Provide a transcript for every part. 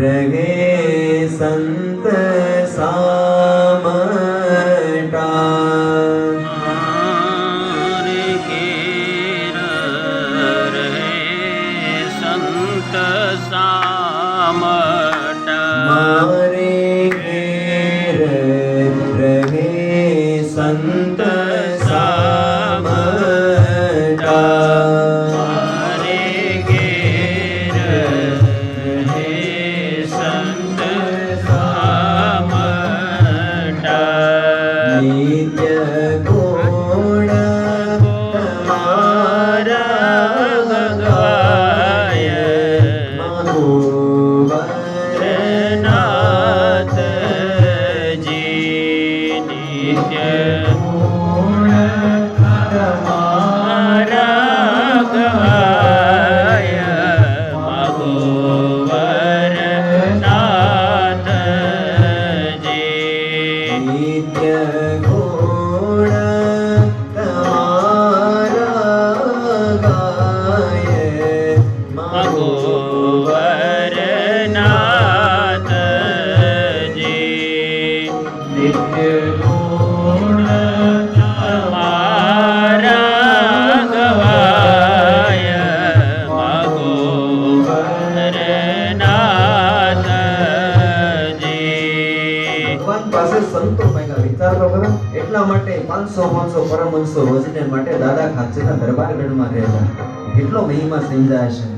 प्रगे सन्त सम केर सन्त सम रे प्रगे संत Yeah. ભગવાન સંતો પૈકા વિચાર કરો એટલા માટે પાંચસો પાંચસો પરમહંસો રોજને માટે દાદા ખાચેના દરબારગઢમાં રહેતા કેટલો મહિમા સમજાય છે.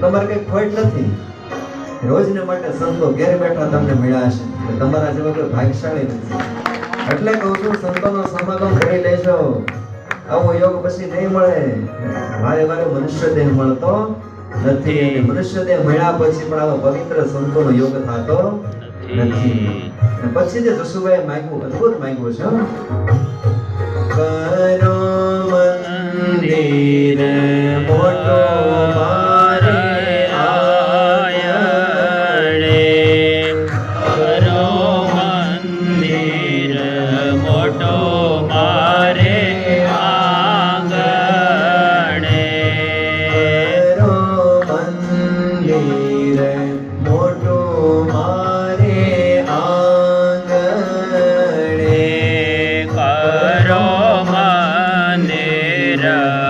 તમારે કઈ ખોટ નથી. રોજને માટે સંતો ઘેર બેઠા તમને મળ્યા છે તમારા જેવા કોઈ ભાગ્યશાળી નથી. એટલે કહું છું, સંતોનો સમાગમ કરી લેજો. આવો યોગ પછી નહીં મળે. વારે વારે મનુષ્ય દેહ મળતો નથી. મનુષ્ય દેહ મળ્યા પછી પણ આવો પવિત્ર સંતોનો યોગ થતો નથી. પછી જે જસુભાઈ માંગ્યું અદ્ભુત માંગ્યું છે કરો મંદિર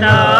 now.